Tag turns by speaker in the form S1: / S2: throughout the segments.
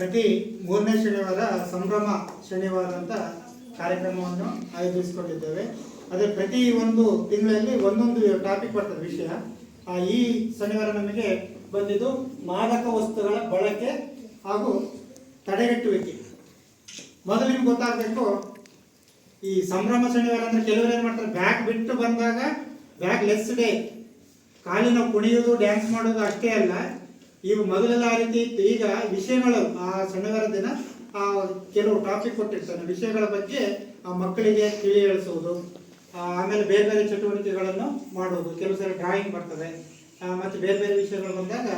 S1: ಪ್ರತಿ ಮೂರನೇ ಶನಿವಾರ ಸಂಭ್ರಮ ಶನಿವಾರ ಅಂತ ಕಾರ್ಯಕ್ರಮವನ್ನು ಆಯೋಜಿಸಿಕೊಂಡಿದ್ದೇವೆ. ಅದೇ ಪ್ರತಿ ಒಂದು ತಿಂಗಳಲ್ಲಿ ಒಂದೊಂದು ಟಾಪಿಕ್ ಬರ್ತದೆ ವಿಷಯ. ಆ, ಈ ಶನಿವಾರ ನಮಗೆ ಬಂದಿದ್ದು ಮಾದಕ ವಸ್ತುಗಳ ಬಳಕೆ ಹಾಗೂ ತಡೆಗಟ್ಟುವಿಕೆ. ಮೊದಲು ನಿಮ್ಗೆ ಗೊತ್ತಾಗಬೇಕು ಈ ಸಂಭ್ರಮ ಶನಿವಾರ ಅಂದ್ರೆ ಕೆಲವರು ಏನ್ ಮಾಡ್ತಾರೆ ಬ್ಯಾಗ್ ಬಿಟ್ಟು ಬಂದಾಗ ಬ್ಯಾಗ್ ಲೆಸ್ ಡೇ ಕಾಲಿನ ಕುಣಿಯೋದು ಡ್ಯಾನ್ಸ್ ಮಾಡೋದು ಅಷ್ಟೇ ಅಲ್ಲ. ಇವು ಮೊದಲೆಲ್ಲ ಆ ರೀತಿ ಇತ್ತು. ಈಗ ವಿಷಯಗಳು, ಆ ಸಣ್ಣವರ ದಿನ, ಆ ಕೆಲವು ಟಾಪಿಕ್ ಕೊಟ್ಟಿರ್ತಾನೆ ವಿಷಯಗಳ ಬಗ್ಗೆ ಆ ಮಕ್ಕಳಿಗೆ ತಿಳಿ ಹೇಳಿಸುವುದು ಆಮೇಲೆ ಬೇರೆ ಬೇರೆ ಚಟುವಟಿಕೆಗಳನ್ನು ಮಾಡುವುದು. ಕೆಲವು ಸಲ ಡ್ರಾಯಿಂಗ್ ಬರ್ತದೆ. ಮತ್ತು ಬೇರೆ ಬೇರೆ ವಿಷಯಗಳು ಬಂದಾಗ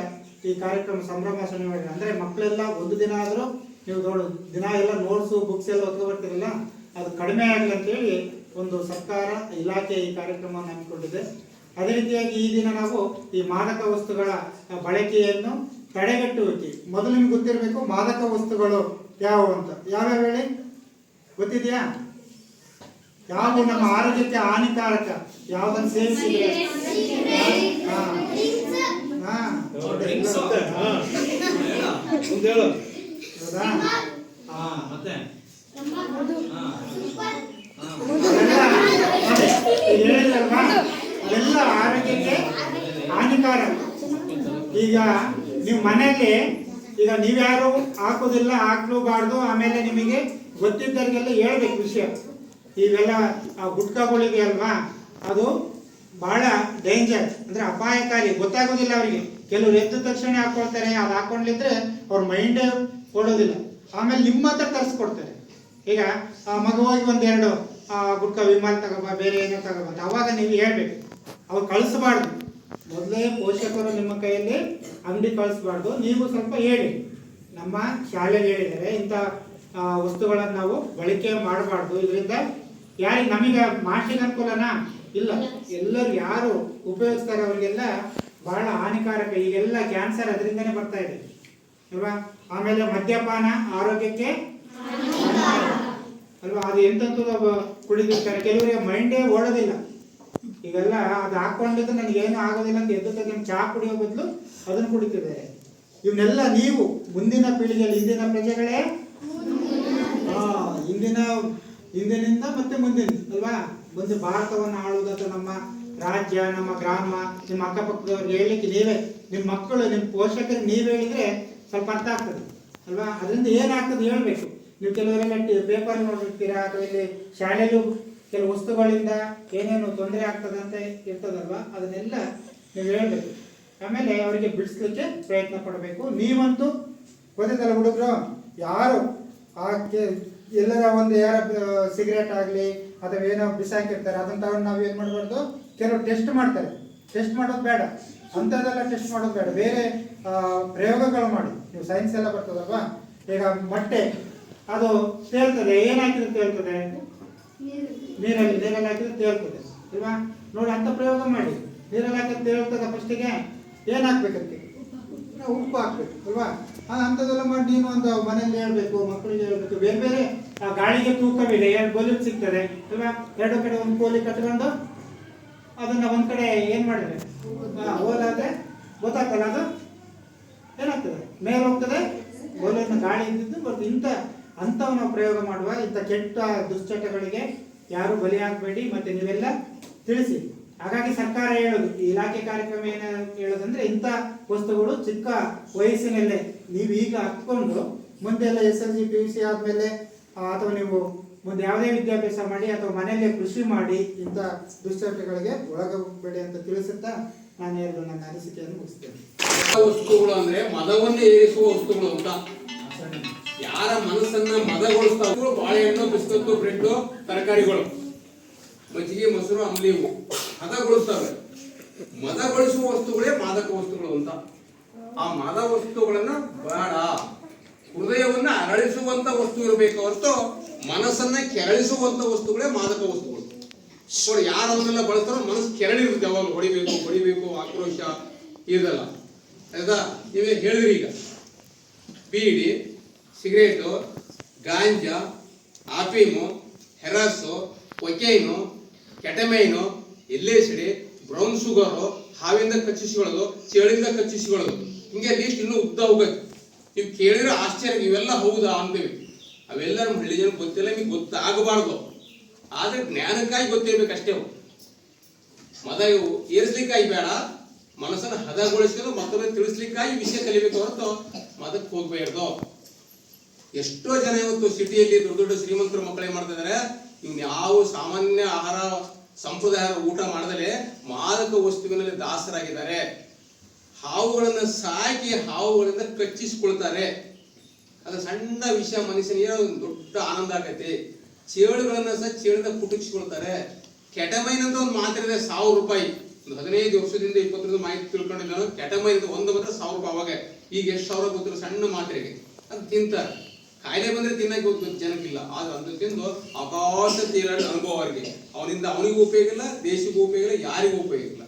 S1: ಈ ಕಾರ್ಯಕ್ರಮ ಸಂಭ್ರಮ ಮಾಡಿ ಅಂದ್ರೆ ಮಕ್ಕಳೆಲ್ಲ ಒಂದು ದಿನ ಆದರೂ ನೀವು ನೋಡು, ದಿನ ಎಲ್ಲ ನೋಟ್ಸು ಬುಕ್ಸ್ ಎಲ್ಲ ಓದ್ಕೊ ಬರ್ತೀರಲ್ಲ, ಅದು ಕಡಿಮೆ ಆಗಲಿ ಅಂತೇಳಿ ಒಂದು ಸರ್ಕಾರ, ಇಲಾಖೆ ಈ ಕಾರ್ಯಕ್ರಮವನ್ನು ಹಮ್ಮಿಕೊಂಡಿದೆ. ಅದೇ ರೀತಿಯಾಗಿ ಈ ದಿನ ನಾವು ಈ ಮಾದಕ ವಸ್ತುಗಳ ಬಳಕೆಯನ್ನು ತಡೆಗಟ್ಟುವಿಕೆ. ಮೊದಲು ನಿಮ್ಗೆ ಗೊತ್ತಿರಬೇಕು ಮಾದಕ ವಸ್ತುಗಳು ಯಾವುವು ಅಂತ. ಯಾವ್ಯಾವ ಹೇಳಿ? ಗೊತ್ತಿದೆಯಾ? ಯಾವುದು ನಮ್ಮ ಆರೋಗ್ಯಕ್ಕೆ ಹಾನಿಕಾರಕ? ಯಾವ್ದನ್ನು ಸೇವಿಸಿದ್ರೆ ಹೌದಾ?
S2: ಹಾ ಮತ್ತೆ ಹಾ ಹಾ
S1: ಅವೆಲ್ಲ ನೋಡಿ, ಈಗ ಹೇಳಿದ್ರಲ್ವಾ ಅವೆಲ್ಲ ಆರೋಗ್ಯಕ್ಕೆ ಹಾನಿಕಾರಕ ಈಗ ನೀವು ಮನೆಯಲ್ಲಿ, ಈಗ ನೀವ್ಯಾರು ಹಾಕೋದಿಲ್ಲ, ಹಾಕ್ಲೂಬಾರ್ದು, ಆಮೇಲೆ ನಿಮಗೆ ಗೊತ್ತಿದ್ದವ್ರಿಗೆಲ್ಲ ಹೇಳ್ಬೇಕು ವಿಷಯ. ಇವೆಲ್ಲ ಆ ಗುಟ್ಕಾಗಳಿಗೆ ಅಲ್ವಾ? ಅದು ಬಹಳ ಡೇಂಜರ್ ಅಂದ್ರೆ ಅಪಾಯಕಾರಿ, ಗೊತ್ತಾಗೋದಿಲ್ಲ ಅವರಿಗೆ. ಕೆಲವರು ಎದ್ದ ತಕ್ಷಣ ಹಾಕೊಳ್ತಾರೆ, ಅದು ಹಾಕೊಂಡಿದ್ರೆ ಅವ್ರ ಮೈಂಡ್ ಕೊಡೋದಿಲ್ಲ ಆಮೇಲೆ ನಿಮ್ಮ ಹತ್ರ ತರಿಸ್ಕೊಡ್ತಾರೆ. ಈಗ ಆ ಮಗು ಹೋಗಿ ಒಂದೆರಡು ಗುಟ್ಕ ವಿಮಾನ ತಗೋಬ, ಬೇರೆ ಏನೋ ತಗೋಬಾರ್ದು ಅವಾಗ ನೀವು ಹೇಳ್ಬೇಕು. ಅವ್ರು ಕಳಿಸಬಾರ್ದು. ಮೊದಲೇ ಪೋಷಕರು ನಿಮ್ಮ ಕೈಯಲ್ಲಿ ಅಂಗಡಿ ಕಳಿಸ್ಬಾರ್ದು. ನೀವು ಸ್ವಲ್ಪ ಹೇಳಿ. ನಮ್ಮ ಶಾಲೆಗೆ ಹೇಳಿದರೆ ಇಂಥ ವಸ್ತುಗಳನ್ನು ನಾವು ಬಳಕೆ ಮಾಡಬಾರ್ದು. ಇದರಿಂದ ಯಾರಿಗೆ, ನಮಗೆ ಮಾಸಿಗೆ ಅನುಕೂಲನಾ? ಇಲ್ಲ. ಎಲ್ಲರೂ ಯಾರು ಉಪಯೋಗಿಸ್ತಾರೆ ಅವರಿಗೆಲ್ಲ ಬಹಳ ಹಾನಿಕಾರಕ. ಈಗೆಲ್ಲ ಕ್ಯಾನ್ಸರ್ ಅದರಿಂದನೇ ಬರ್ತಾ ಇದೆ. ಅಲ್ವಾ? ಆಮೇಲೆ ಮದ್ಯಪಾನ ಆರೋಗ್ಯಕ್ಕೆ ಅಲ್ವಾ? ಅದು ಎಂತಂತೂ ಕುಡಿದಿರ್ತಾರೆ. ಕೆಲವರಿಗೆ ಮೈಂಡೇ ಓಡೋದಿಲ್ಲ. ಈಗೆಲ್ಲ ಅದು ಹಾಕೊಂಡಿದ್ದು ನನಗೆ ಏನು ಆಗೋದಿಲ್ಲ ಅಂತ ಎದ್ದು ತೆಗೆ ಚಹಾ ಕುಡಿಯೋ ಬದಲು ಅದನ್ನು ಕುಡಿತಿದ್ದಾರೆ. ಇವನ್ನೆಲ್ಲ ನೀವು ಮುಂದಿನ ಪೀಳಿಗೆಯಲ್ಲಿ, ಇಂದಿನ ಪ್ರಜೆಗಳೇ? ಇಂದಿನ ಹಿಂದಿನಿಂದ ಮತ್ತೆ ಮುಂದಿನ, ಅಲ್ವಾ? ಒಂದು ಭಾರತವನ್ನು ಆಳುವುದಂತ ನಮ್ಮ ರಾಜ್ಯ, ನಮ್ಮ ಗ್ರಾಮ, ನಿಮ್ಮ ಅಕ್ಕಪಕ್ಕದವ್ರಿಗೆ ಹೇಳಲಿಕ್ಕೆ ನೀವೇ, ನಿಮ್ಮ ಮಕ್ಕಳು, ನಿಮ್ಮ ಪೋಷಕರು ನೀವು ಹೇಳಿದ್ರೆ ಸ್ವಲ್ಪ ಅರ್ಥ ಆಗ್ತದೆ, ಅಲ್ವಾ? ಅದರಿಂದ ಏನಾಗ್ತದೆ ಹೇಳಬೇಕು. ನೀವು ಕೆಲವರೆಲ್ಲ ಪೇಪರ್ ನೋಡಿರ್ತೀರಾ ಅಥವಾ ಇಲ್ಲಿ ಶಾಲೆಯಲ್ಲೂ ಕೆಲವು ವಸ್ತುಗಳಿಂದ ಏನೇನು ತೊಂದರೆ ಆಗ್ತದೆ ಅಂತ ಇರ್ತದಲ್ವಾ? ಅದನ್ನೆಲ್ಲ ನೀವು ಹೇಳಬೇಕು. ಆಮೇಲೆ ಅವರಿಗೆ ಬಿಡಿಸ್ಲಿಕ್ಕೆ ಪ್ರಯತ್ನ ಪಡಬೇಕು. ನೀವಂತೂ ಗೊತ್ತಿದ್ದಲ್ಲ ಹುಡುಗರು, ಯಾರು ಆ ಎಲ್ಲರ ಒಂದು ಯಾರ ಸಿಗರೇಟ್ ಆಗಲಿ ಅಥವಾ ಏನೋ ಬಿಸಾಕಿರ್ತಾರೆ, ಅದನ್ನು ತಗೊಂಡು ನಾವು ಏನು ಮಾಡಬಾರ್ದು? ಕೆಲವು ಟೆಸ್ಟ್ ಮಾಡ್ತಾರೆ. ಟೆಸ್ಟ್ ಮಾಡೋದು ಬೇಡ. ಅಂಥದ್ದೆಲ್ಲ ಟೆಸ್ಟ್ ಮಾಡೋದು ಬೇಡ. ಬೇರೆ ಪ್ರಯೋಗಗಳು ಮಾಡಿ. ನೀವು ಸೈನ್ಸ್ ಎಲ್ಲ ಬರ್ತದಲ್ವಾ? ಈಗ ಮೊಟ್ಟೆ, ಅದು ತೇಲ್ತದೆ. ಏನಾಕಿದ್ರೆ ತೇಲ್ತದೆ? ನೀರಲ್ಲಿ ನೀರಲ್ಲಿ ಹಾಕಿದ್ರೆ ತೇಳ್ತದೆ ಅಲ್ವಾ? ನೋಡಿ ಅಂತ ಪ್ರಯೋಗ ಮಾಡಿ. ನೀರಲ್ಲಿ ಹಾಕಿದ್ರೆ ತೇಳ್ತದೆ ಫಸ್ಟಿಗೆ ಏನು ಹಾಕ್ಬೇಕಂತೆ ಉಪ್ಪು ಹಾಕ್ಬೇಕು, ಅಲ್ವಾ? ಆ ಅಂಥದ್ದೆಲ್ಲ ಮಾಡಿ ನೀನು ಒಂದು ಮನೆಯಲ್ಲಿ ಹೇಳ್ಬೇಕು, ಮಕ್ಕಳಿಗೆ ಹೇಳ್ಬೇಕು, ಬೇರೆ ಬೇರೆ, ಆ ಗಾಳಿಗೆ ತೂಕವಿದೆ ಎರಡು ಗೋಲಿ ಸಿಗ್ತದೆ, ಅಲ್ವಾ? ಎರಡು ಕಡೆ ಒಂದು ಕೋಲಿ ಕಟ್ಕೊಂಡು ಅದನ್ನ ಒಂದು ಕಡೆ ಏನು ಮಾಡಿದ್ರೆ? ಹೋಲಾದ್ರೆ ಗೊತ್ತಾಗ್ತಲ್ಲ ಅದು? ಏನಾಗ್ತದೆ? ಮೇಲೆ ಹೋಗ್ತದೆ? ಗೋಲಿಯನ್ನು ಗಾಳಿ ಇದ್ದಿದ್ದು ಬರ್ತದೆ ಇಂಥ ಅಂಥವು ನಾವು ಪ್ರಯೋಗ ಮಾಡುವ ಇಂಥ ಕೆಟ್ಟ ದುಶ್ಚಟಗಳಿಗೆ ಯಾರು ಬಲಿಯಾಗಬೇಡಿ ಮತ್ತೆ ನೀವೆಲ್ಲ ತಿಳಿಸಿ. ಹಾಗಾಗಿ ಸರ್ಕಾರ ಹೇಳೋದು ಈ ಇಲಾಖೆ ಕಾರ್ಯಕ್ರಮ ಏನ ಹೇಳೋದಂದ್ರೆ ಇಂಥ ವಸ್ತುಗಳು ಚಿಕ್ಕ ವಯಸ್ಸಿನಲ್ಲೇ ನೀವು ಈಗ ಹತ್ಕೊಂಡು ಮುಂದೆ ಎಲ್ಲ S L C P U C ಆದಮೇಲೆ ಅಥವಾ ನೀವು ಮುಂದೆ ಯಾವುದೇ ವಿದ್ಯಾಭ್ಯಾಸ ಮಾಡಿ ಅಥವಾ ಮನೆಯಲ್ಲೇ ಕೃಷಿ ಮಾಡಿ ಇಂಥ ದುಶ್ಚಟಗಳಿಗೆ ಒಳಗಬೇಡಿ ಅಂತ ತಿಳಿಸುತ್ತಾ ನಾನು ಎರಡು ನನ್ನ ಅನಿಸಿಕೆಯನ್ನು ಮುಗಿಸ್ತೇನೆ.
S3: ವಸ್ತುಗಳು ಅಂದ್ರೆ ಮದವನ್ನು ಏರಿಸುವ ವಸ್ತುಗಳು ಅಂತ ಯಾರ ಮನಸ್ಸನ್ನ ಮದಗೊಳಿಸ್ತಾವ ಬಾಳೆಹಣ್ಣು, ಬಿಸ್ಕತ್ತು ಬ್ರೆಡ್ ತರಕಾರಿಗಳು. ಮಜ್ಜಿಗೆ, ಮೊಸರು, ಅಂಬ್ಲಿ ಇವು ಹದಗೊಳಿಸ್ತವೆ ಮದಗೊಳಿಸುವ ವಸ್ತುಗಳೇ ಮಾದಕ ವಸ್ತುಗಳು ಅಂತ. ಆ ಮದ ವಸ್ತುಗಳನ್ನ ಬೇಡ. ಹೃದಯವನ್ನ ಅರಳಿಸುವಂತ ವಸ್ತು ಇರಬೇಕು ಹೊರತು ಮನಸ್ಸನ್ನ ಕೆರಳಿಸುವಂತ ವಸ್ತುಗಳೇ ಮಾದಕ ವಸ್ತುಗಳು. ನೋಡಿ, ಯಾರು ಅವನ್ನೆಲ್ಲ ಬಳಸ್ತಾರೋ ಮನಸ್ಸು ಕೆರಳಿರುತ್ತೆ, ಅವಾಗ ಹೊಡಿಬೇಕು ಹೊಡಿಬೇಕು, ಆಕ್ರೋಶ ಇದೆಲ್ಲ ಆಯ್ತಾ? ನೀವೇ ಹೇಳಿದ್ರಿ ಈಗ. ಬೀಡಿ ಸಿಗರೇಟು, ಗಾಂಜಾ ಆಫೀಮು ಹೆರಾಸು, cocaine, ketamine LSD brown sugar, ಹಾವಿಂದ ಕಚ್ಚಿಸಿಕೊಳ್ಳೋದು ಚೇಳಿಂದ ಕಚ್ಚಿಸಿಕೊಳ್ಳೋದು ಹಿಂಗೆ ಲೀಸ್ಟ್ ಇನ್ನೂ ಉದ್ದ ಹೋಗುತ್ತೆ ನೀವು ಕೇಳಿದ್ರೆ ಆಶ್ಚರ್ಯ, ಇವೆಲ್ಲ ಹೌದಾ ಅಂತೀವಿ. ಅವೆಲ್ಲ ನಮ್ಮ ಹಳ್ಳಿ ಜನ ಗೊತ್ತಿಲ್ಲ, ನಿಮಗೆ ಗೊತ್ತಾಗಬಾರ್ದು. ಆದರೆ ಜ್ಞಾನಕ್ಕಾಗಿ ಗೊತ್ತಿರ್ಬೇಕು ಅಷ್ಟೇ. ಮದ ಇವು ಏರಿಸ್ಲಿಕ್ಕಾಗಿ ಬೇಡ, ಮನಸ್ಸನ್ನು ಹದಗೊಳಿಸ್ಕೊಂಡು ಮತ್ತೊಮ್ಮೆ ತಿಳಿಸ್ಲಿಕ್ಕಾಗಿ ವಿಷಯ ಕಲಿಬೇಕು ಹೊರತು ಮದಕ್ಕೆ ಹೋಗ್ಬಾರ್ದು ಎಷ್ಟೋ ಜನ ಇವತ್ತು ಸಿಟಿಯಲ್ಲಿ ದೊಡ್ಡ ದೊಡ್ಡ ಶ್ರೀಮಂತರ ಮಕ್ಕಳೇ ಮಾಡ್ತಾ ಇದಾರೆ. ಇವ್ನು ಯಾವ ಸಾಮಾನ್ಯ ಆಹಾರ ಸಂಪ್ರದಾಯ ಊಟ ಮಾಡದಲೆ ಮಾದಕ ವಸ್ತುವಿನಲ್ಲಿ ದಾಸರಾಗಿದ್ದಾರೆ. ಹಾವುಗಳನ್ನ ಸಾಕಿ ಹಾವುಗಳಿಂದ ಕಚ್ಚಿಸ್ಕೊಳ್ತಾರೆ. ಅದು ಸಣ್ಣ ವಿಷಯ, ಮನುಷ್ಯನಿಗೆ ಒಂದು ದೊಡ್ಡ ಆನಂದ ಆಗೈತಿ ಚೇಳುಗಳನ್ನ ಸಹ ಚೇಳಿದ ಕುಟುಕಿಸ್ಕೊಳ್ತಾರೆ. ಕೆಟಮೈನ್ ಅಂತ ಒಂದು ಮಾತ್ರೆ ಸಾವಿರ ರೂಪಾಯಿ. ಒಂದು ಹದಿನೈದು ವರ್ಷದಿಂದ ಇಪ್ಪತ್ತರಿಂದ ಮಾಹಿತಿ ತಿಳ್ಕೊಂಡಿದ್ದ ನಾನು. ಕೆಟಮೈನ್ ಒಂದು ಮಾತ್ರ ಸಾವಿರ ರೂಪಾಯಿ ಅವಾಗ. ಈಗ ಎಷ್ಟು ಸಾವಿರ ಗೊತ್ತಿರೋ ಸಣ್ಣ ಮಾತ್ರೆಗೆ. ಅದು ತಿಂತಾರೆ. ಕಾಯಿಲೆ ಬಂದ್ರೆ ತಿನ್ನಕ್ಕೆ ಗೊತ್ತು ಜನಕ್ಕಿಲ್ಲ. ಆದ್ರೆ ಅದನ್ನು ತಿಂದು ಆಕಾಶ ತೀರಾಡ ಅನುಭವ ಅವರಿಗೆ. ಅವನಿಂದ ಅವನಿಗೂ ಉಪಯೋಗ ಇಲ್ಲ, ದೇಶಕ್ಕೂ ಉಪಯೋಗ ಇಲ್ಲ, ಯಾರಿಗೂ ಉಪಯೋಗ ಇಲ್ಲ.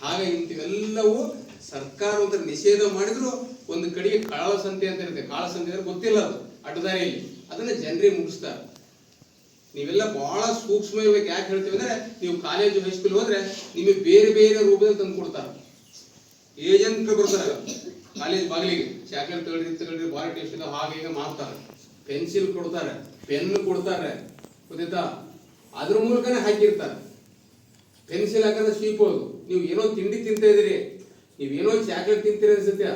S3: ಹಾಗೆ ಇಂಥವೆಲ್ಲವೂ ಸರ್ಕಾರ ಒಂಥರ ನಿಷೇಧ ಮಾಡಿದ್ರು ಒಂದು ಕಡೆಗೆ ಕಾಳಸಂತೆ ಅಂತ ಇರುತ್ತೆ. ಕಾಳಸಂತೆ ಅಂದ್ರೆ ಗೊತ್ತಿಲ್ಲ ಅದು, ಅಡ್ಡದಾರಿಯಲ್ಲಿ. ಅದನ್ನ ಜನರಿಗೆ ಮುಗಿಸ್ತಾರೆ. ನೀವೆಲ್ಲ ಬಹಳ ಸೂಕ್ಷ್ಮ ಇರ್ಬೇಕು ಯಾಕೆ ಹೇಳ್ತೀವಿ ಅಂದ್ರೆ, ನೀವು ಕಾಲೇಜು ಹೈಸ್ಕೂಲ್ ಹೋದ್ರೆ ನಿಮಗೆ ಬೇರೆ ಬೇರೆ ರೂಪದಲ್ಲಿ ತಂದು ಕೊಡ್ತಾರೆ. ಏಜೆಂಟ್ ಬರ್ತಾರೆ. ಕಾಲೇಜ್ ಬಾಗಿಲಿಗೆ ಚಾಕ್ಲೇಟ್ ತಗೊಳ್ಳಿ ತಗೊಳ್ಳಿ ಬಾರಿ ಟೇಸ್ಟ್ ಹಾಗೆ ಹೀಗೆ ಮಾಡ್ತಾರೆ. ಪೆನ್ಸಿಲ್ ಕೊಡ್ತಾರೆ ಪೆನ್ ಕೊಡ್ತಾರೆ ಗೊತ್ತಾಯ್ತಾ ಅದ್ರ ಮೂಲಕನೇ ಹಾಕಿರ್ತಾರೆ. ಪೆನ್ಸಿಲ್ ಹಾಕಿದ್ರೆ ಸ್ವೀಪೋದು ನೀವು ಏನೋ ತಿಂಡಿ ತಿಂತಾ ಇದ್ದೀರಿ. ನೀವೇನೋ ಚಾಕ್ಲೇಟ್ ತಿಂತೀರಿ ಅನ್ಸುತ್ತೆ.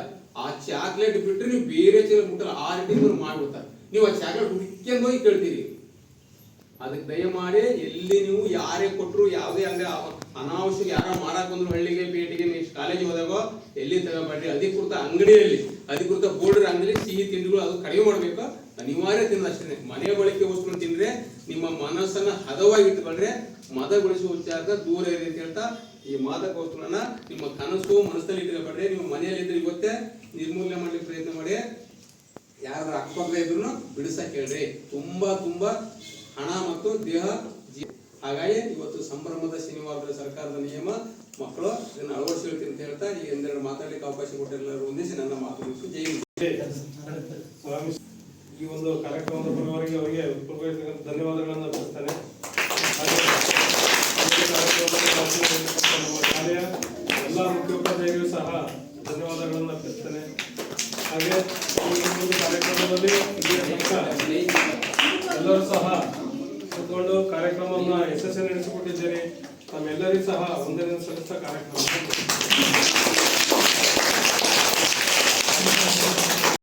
S3: ಆ ಚಾಕ್ಲೇಟ್ ಬಿಟ್ಟರೆ ನೀವು ಬೇರೆ ಚೀಲ ಬಿಟ್ಟರೆ ಆ ರೀತಿ ಮಾಡ್ಬಿಡ್ತಾರೆ. ನೀವು ಆ ಚಾಕ್ಲೇಟ್ ಹುಡ್ಕೊಂಡು ಹೋಗಿ ಕೇಳ್ತೀರಿ. ಅದಕ್ಕೆ ದಯಮಾಡಿ ಎಲ್ಲಿ ನೀವು ಯಾರೇ ಕೊಟ್ಟರು ಯಾವುದೇ ಅಂಗಡಿ ಅನಾವಶ್ಯಕ ಯಾರೋ ಮಾರಕ್ ಬಂದ್ರು ಹಳ್ಳಿಗೆ, ಪೇಟೆಗೆ ನೀವು ಕಾಲೇಜ್ ಹೋದಾಗ ಎಲ್ಲಿ ತಗೋಬೇಡ್ರಿ ಅಧಿಕೃತ ಅಂಗಡಿಯಲ್ಲಿ, ಅಧಿಕೃತ ಬೋರ್ಡರ್ ಅಂಗಡಿ ಸಿಹಿ ತಿಂಡಿಗಳು ಅದು ಕಡಿಮೆ ಮಾಡಬೇಕು? ಅನಿವಾರ್ಯ ತಿನ್ನೋದು ಅಷ್ಟೇ. ಮನೆ ಬಳಕೆ ವಸ್ತುಗಳನ್ನು ತಿಂದ್ರೆ ನಿಮ್ಮ ಮನಸ್ಸನ್ನ ಹದವಾಗಿ ಇಟ್ಕೊಂಡ್ರೆ ಮದಗೊಳಿಸುವ ವಿಚಾರ ದೂರ ಇರಿ ಅಂತ ಹೇಳ್ತಾ ಈ ಮಾದಕ ವಸ್ತುಗಳನ್ನ ನಿಮ್ಮ ಕನಸು ಮನಸ್ಸಲ್ಲಿ ಇಟ್ಕೋಬೇಡ್ರಿ ನಿಮ್ಮ ಮನೆಯಲ್ಲಿ ಇದ್ರೆ ಇವತ್ತೇ ನಿರ್ಮೂಲನೆ ಮಾಡ್ಲಿಕ್ಕೆ ಪ್ರಯತ್ನ ಮಾಡಿ. ಯಾರು ಅಕ್ಕಪಕ್ಕ ಇದ್ರು ಬಿಡಿಸಕ್ ಹೇಳ್ರಿ ತುಂಬಾ ತುಂಬಾ ಹಣ ಮತ್ತು ದೇಹ ಹಾಗಾಗಿ ಇವತ್ತು ಸಂಭ್ರಮದ ಶನಿವಾರದ ಸರ್ಕಾರದ ನಿಯಮ, ಮಕ್ಕಳು ಇದನ್ನು ಅಳವಡಿಸ್ಕೊಳ್ತೀನಿ ಅಂತ ಹೇಳ್ತಾ ಈ ಒಂದೆರಡು ಮಾತಾಡಲಿಕ್ಕೆ ಅವಕಾಶ ಕೊಟ್ಟೆಲ್ಲರೂ ಹೊಂದಿಸಿ ನನ್ನ ಮಾತು ಜೈ
S4: ಈ ಒಂದು ಕಾರ್ಯಕ್ರಮದ ಪರವಾಗಿ ಅವರಿಗೆ ಧನ್ಯವಾದಗಳನ್ನು ನಮ್ಮ ಶಾಲೆಯ ಎಲ್ಲ ಮುಖ್ಯೋಪಾಧ್ಯಾಯರಿಗೂ ಸಹ ಧನ್ಯವಾದಗಳನ್ನು ಅರ್ಪಿಸ್ತೇನೆ ಹಾಗೆ